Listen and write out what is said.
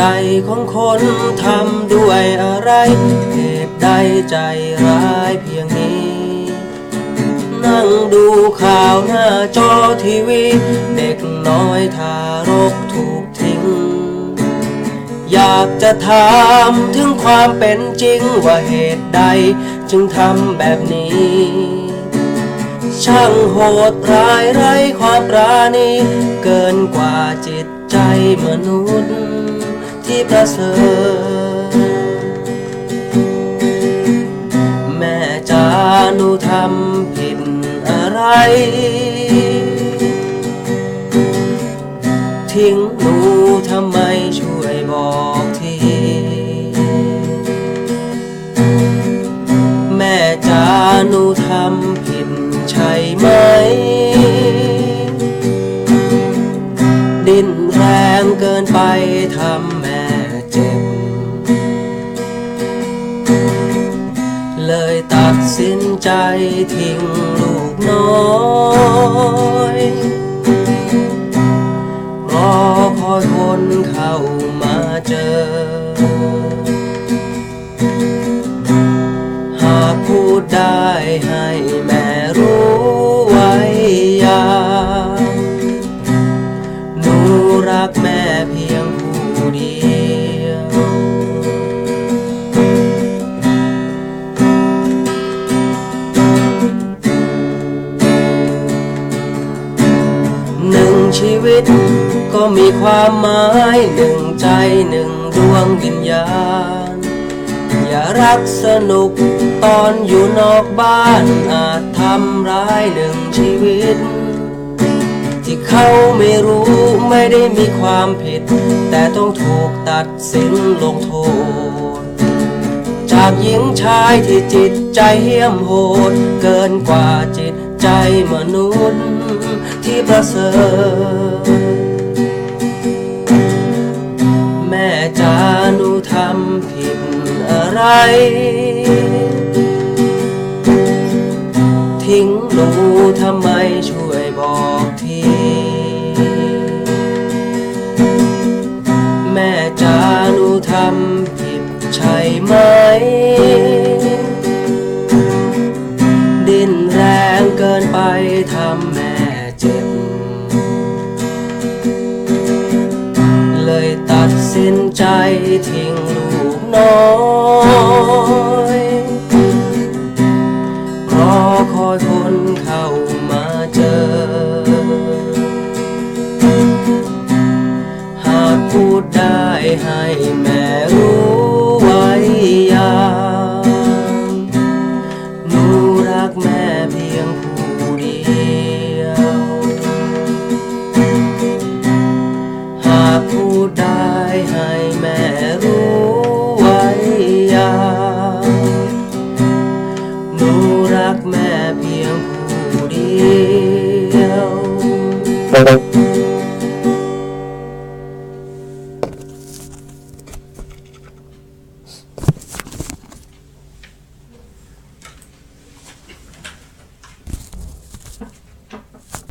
ใจของคนทำด้วยอะไรเหตุใดใจร้ายเพียงนี้ นั่งดูข่าวหน้าจอทีวี เด็กน้อยทารกถูกทิ้ง อยากจะถามถึงความเป็นจริงว่าเหตุใดจึงทำแบบนี้ ช่างโหดร้ายไร้ความปราณี เกินกว่าจิตใจมนุษย์ ประเสริฐแม่จาหนูทำผิดอะไร ใจทิ้งลูกน้อยรอคอยคนเข้ามาเจอ หากพูดได้ให้แม่รู้ไว้อยางหนูรักแม่เพียงผู้เดียว ชีวิต ก็มีความหมายหนึ่งใจหนึ่งดวงวิญญาณ อย่ารักสนุกตอนอยู่นอกบ้านอาจทำร้ายหนึ่งชีวิต ที่เขาไม่รู้ไม่ได้มีความผิด แต่ต้องถูกตัดสินลงโทษ จากหญิงชายที่จิตใจเหี้ยมโหด เกินกว่าจิตใจมนุษย์ ประเสริฐแม่จาหนูทำผิดอะไร ทิ้งหนูทำไมช่วยบอกทีแม่จาหนูทำผิดใช่ไหมดิ้นแรงเกินไปทำแม่ เจ็บ เลยตัดสินใจทิ้งลูกน้อยรอคอยคนเข้ามาเจอ หากพูดได้ให้ ให้แม่รู้ไว้ยาหนูรักแม่เพียงผู้เดียว